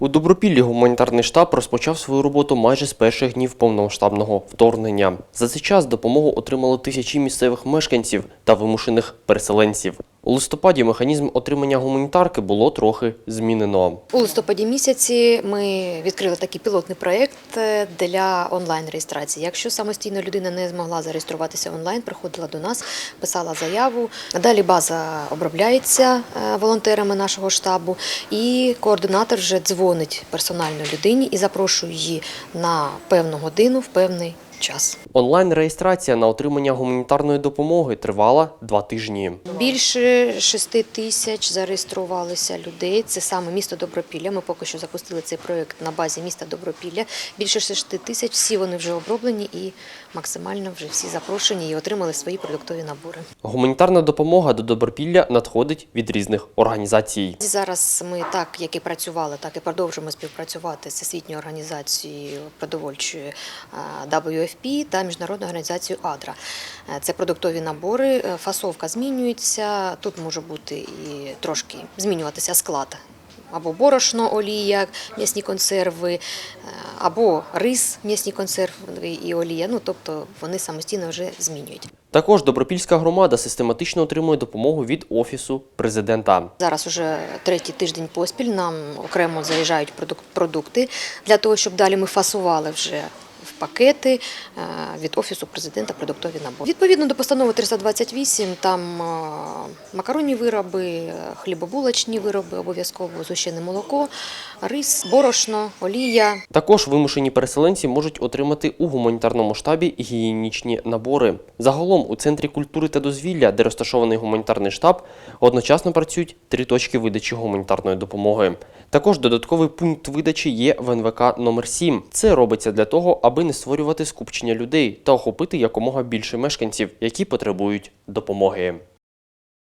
У Добропіллі гуманітарний штаб розпочав свою роботу майже з перших днів повномасштабного вторгнення. За цей час допомогу отримали тисячі місцевих мешканців та вимушених переселенців. У листопаді механізм отримання гуманітарки було трохи змінено. У листопаді місяці ми відкрили такий пілотний проєкт е, для онлайн-реєстрації. Якщо самостійно людина не змогла зареєструватися онлайн, приходила до нас, писала заяву. Далі база обробляється е, волонтерами нашого штабу, і координатор вже дзвонить персонально людині і запрошує її на певну годину в певний час. Онлайн-реєстрація на отримання гуманітарної допомоги тривала два тижні. Більше шести тисяч зареєструвалися людей. Це саме місто Добропілля. Ми поки що запустили цей проєкт на базі міста Добропілля. Більше шести тисяч. Всі вони вже оброблені і максимально вже всі запрошені і отримали свої продуктові набори. Гуманітарна допомога до Добропілля надходить від різних організацій. Зараз ми так, як і працювали, так і продовжуємо співпрацювати з Всесвітньою організацією продовольчої а, WFP та міжнародною організацією АДРА. Е, Це продуктові набори. Е, Фасовка змінюється. Тут може бути і трошки змінюватися склад. Або борошно, олія, м'ясні консерви, е, або рис, м'ясні консерви і олія. Ну тобто вони самостійно вже змінюють. Також Добропільська громада систематично отримує допомогу від офісу президента. Зараз уже третій тиждень поспіль нам окремо заїжджають продукти для того, щоб далі ми фасували вже в пакети е, від офісу президента продуктові набори. Відповідно до постанови 328, там е, макаронні вироби, хлібобулочні вироби, обов'язково зущене молоко, рис, борошно, олія. Також вимушені переселенці можуть отримати у гуманітарному штабі гігієнічні набори. Загалом у центрі культури та дозвілля, де розташований гуманітарний штаб, одночасно працюють три точки видачі гуманітарної допомоги. Також додатковий пункт видачі є в НВК номер 7 Це робиться для того, аби не створювати скупчення людей та охопити якомога більше мешканців, які потребують допомоги.